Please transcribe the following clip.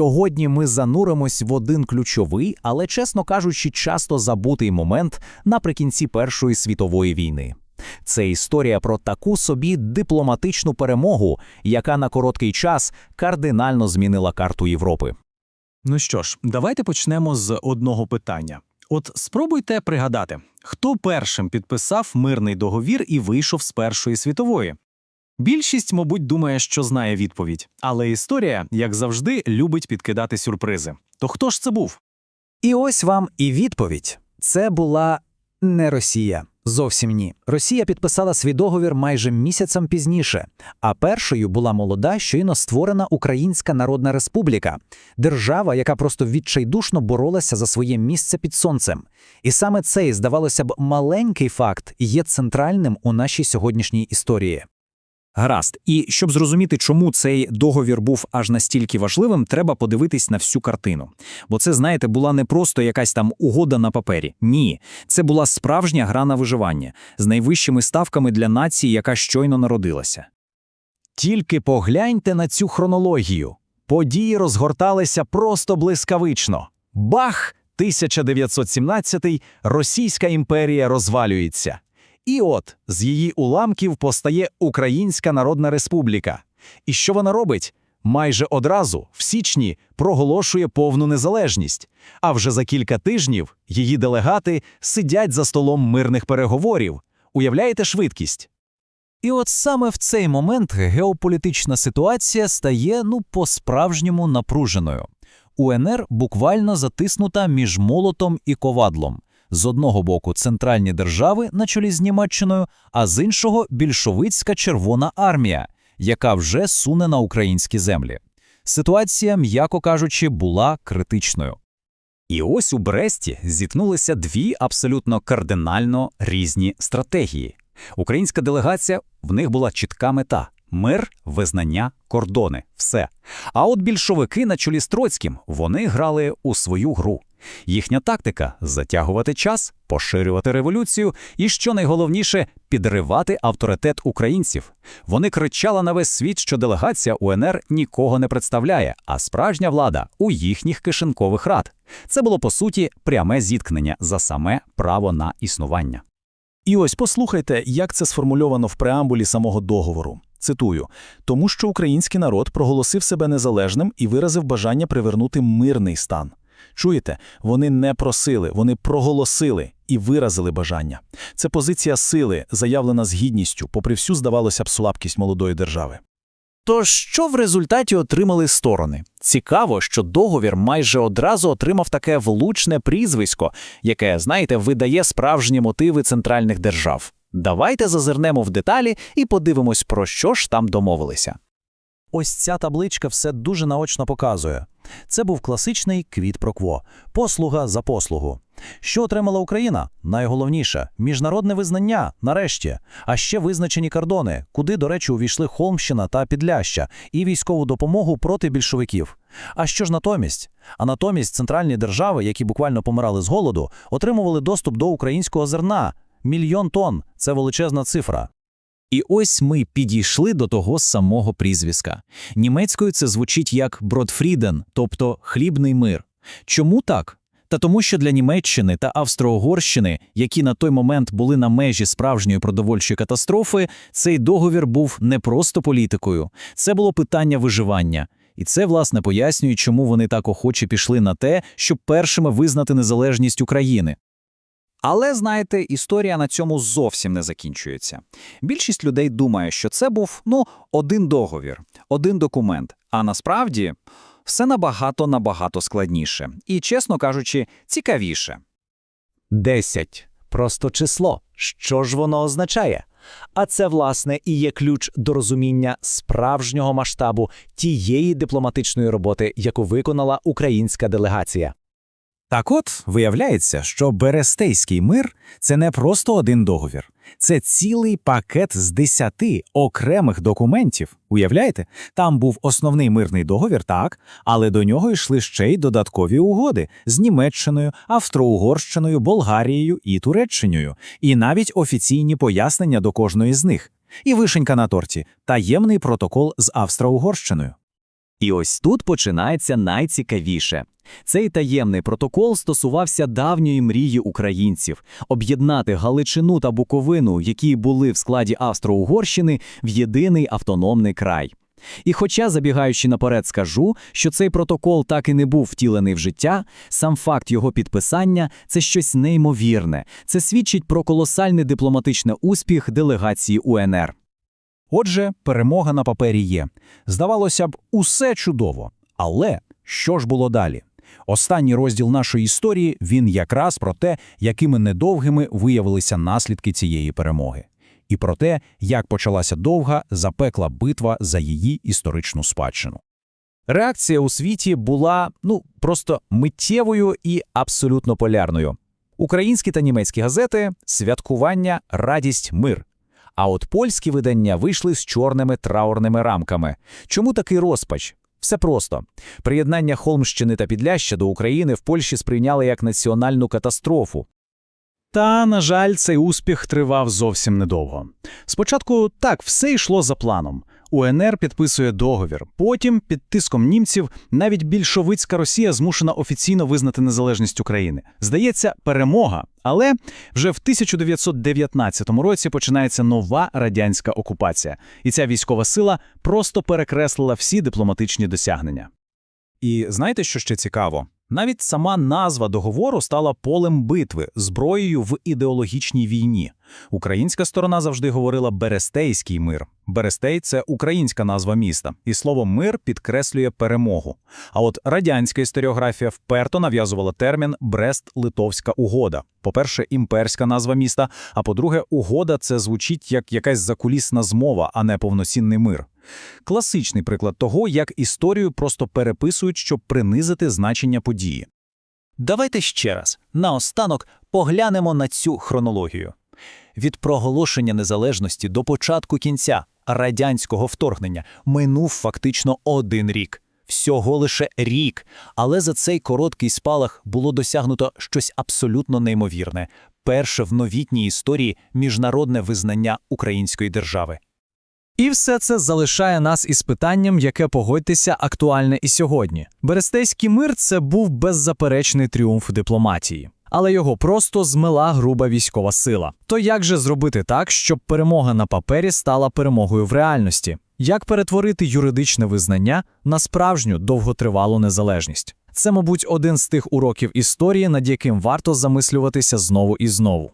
Сьогодні ми зануримось в один ключовий, але, чесно кажучи, часто забутий момент наприкінці Першої світової війни. Це історія про таку собі дипломатичну перемогу, яка на короткий час кардинально змінила карту Європи. Ну що ж, давайте почнемо з одного питання. От спробуйте пригадати, хто першим підписав мирний договір і вийшов з Першої світової. Більшість, мабуть, думає, що знає відповідь, але історія, як завжди, любить підкидати сюрпризи. То хто ж це був? І ось вам і відповідь. Це була не Росія. Зовсім ні. Росія підписала свій договір майже місяцем пізніше, а першою була молода, щойно створена Українська Народна Республіка, держава, яка просто відчайдушно боролася за своє місце під сонцем. І саме цей, здавалося б, маленький факт є центральним у нашій сьогоднішній історії. Гаразд, і щоб зрозуміти, чому цей договір був аж настільки важливим, треба подивитись на всю картину. Бо це, знаєте, була не просто якась там угода на папері. Ні, це була справжня гра на виживання з найвищими ставками для нації, яка щойно народилася. Тільки погляньте на цю хронологію. Події розгорталися просто блискавично. Бах! 1917 Російська імперія розвалюється. І от з її уламків постає Українська Народна Республіка. І що вона робить? Майже одразу, в січні, проголошує повну незалежність. А вже за кілька тижнів її делегати сидять за столом мирних переговорів. Уявляєте швидкість? І от саме в цей момент геополітична ситуація стає ну по-справжньому напруженою. УНР буквально затиснута між молотом і ковадлом. З одного боку центральні держави на чолі з Німеччиною, а з іншого більшовицька Червона армія, яка вже суне на українські землі. Ситуація, м'яко кажучи, була критичною. І ось у Бресті зіткнулися дві абсолютно кардинально різні стратегії. Українська делегація в них була чітка мета мир, визнання, кордони, все. А от більшовики на чолі з Троцьким вони грали у свою гру. Їхня тактика затягувати час, поширювати революцію і, що найголовніше, підривати авторитет українців. Вони кричали на весь світ, що делегація УНР нікого не представляє, а справжня влада у їхніх кишенькових рад. Це було по суті пряме зіткнення за саме право на існування. І ось послухайте, як це сформульовано в преамбулі самого договору. Цитую: тому що український народ проголосив себе незалежним і виразив бажання привернути мирний стан. Чуєте, вони не просили, вони проголосили і виразили бажання. Це позиція сили, заявлена з гідністю, попри всю, здавалося б, слабкість молодої держави. Тож, що в результаті отримали сторони? Цікаво, що договір майже одразу отримав таке влучне прізвисько, яке, знаєте, видає справжні мотиви центральних держав. Давайте зазирнемо в деталі і подивимось, про що ж там домовилися. Ось ця табличка все дуже наочно показує. Це був класичний квіт про кво – послуга за послугу. Що отримала Україна? Найголовніше – міжнародне визнання, нарешті, а ще визначені кордони, куди, до речі, увійшли Холмщина та Підляща, і військову допомогу проти більшовиків. А що ж натомість? А натомість центральні держави, які буквально помирали з голоду, отримували доступ до українського зерна – мільйон тонн – це величезна цифра. І ось ми підійшли до того самого прізвиска. Німецькою це звучить як Бродфріден, тобто хлібний мир. Чому так? Та тому, що для Німеччини та Австро-Угорщини, які на той момент були на межі справжньої продовольчої катастрофи, цей договір був не просто політикою, це було питання виживання. І це, власне, пояснює, чому вони так охоче пішли на те, щоб першими визнати незалежність України. Але знаєте, історія на цьому зовсім не закінчується. Більшість людей думає, що це був ну один договір, один документ. А насправді все набагато набагато складніше і, чесно кажучи, цікавіше. Десять просто число. Що ж воно означає? А це, власне, і є ключ до розуміння справжнього масштабу тієї дипломатичної роботи, яку виконала українська делегація. Так от, виявляється, що Берестейський мир це не просто один договір, це цілий пакет з десяти окремих документів. Уявляєте? Там був основний мирний договір, так, але до нього йшли ще й додаткові угоди з Німеччиною, Австро-Угорщиною, Болгарією і Туреччиною, і навіть офіційні пояснення до кожної з них. І вишенька на торті таємний протокол з Австро-Угорщиною. І ось тут починається найцікавіше. Цей таємний протокол стосувався давньої мрії українців – об'єднати Галичину та Буковину, які були в складі Австро-Угорщини, в єдиний автономний край. І хоча, забігаючи наперед, скажу, що цей протокол так і не був втілений в життя, сам факт його підписання – це щось неймовірне. Це свідчить про колосальний дипломатичний успіх делегації УНР. Отже, перемога на папері є. Здавалося б, усе чудово. Але що ж було далі? Останній розділ нашої історії він якраз про те, якими недовгими виявилися наслідки цієї перемоги, і про те, як почалася довга, запекла битва за її історичну спадщину. Реакція у світі була ну просто миттєвою і абсолютно полярною. Українські та німецькі газети святкування, радість, мир. А от польські видання вийшли з чорними траурними рамками. Чому такий розпач? Все просто. Приєднання Холмщини та Підляща до України в Польщі сприйняли як національну катастрофу. Та, на жаль, цей успіх тривав зовсім недовго. Спочатку так, все йшло за планом. УНР підписує договір. Потім, під тиском німців, навіть більшовицька Росія змушена офіційно визнати незалежність України. Здається, перемога. Але вже в 1919 році починається нова радянська окупація. І ця військова сила просто перекреслила всі дипломатичні досягнення. І знаєте, що ще цікаво? Навіть сама назва договору стала полем битви, зброєю в ідеологічній війні. Українська сторона завжди говорила «Берестейський мир». Берестей – це українська назва міста, і слово «мир» підкреслює перемогу. А от радянська історіографія вперто нав'язувала термін «Брест-Литовська угода». По-перше, імперська назва міста, а по-друге, угода – це звучить як якась закулісна змова, а не повноцінний мир. Класичний приклад того, як історію просто переписують, щоб принизити значення події. Давайте ще раз, наостанок, поглянемо на цю хронологію. Від проголошення незалежності до початку кінця радянського вторгнення минув фактично один рік. Всього лише рік. Але за цей короткий спалах було досягнуто щось абсолютно неймовірне – перше в новітній історії міжнародне визнання української держави. І все це залишає нас із питанням, яке погодьтеся актуальне і сьогодні. Берестейський мир це був беззаперечний тріумф дипломатії. Але його просто змила груба військова сила. То як же зробити так, щоб перемога на папері стала перемогою в реальності? Як перетворити юридичне визнання на справжню довготривалу незалежність? Це, мабуть, один з тих уроків історії, над яким варто замислюватися знову і знову.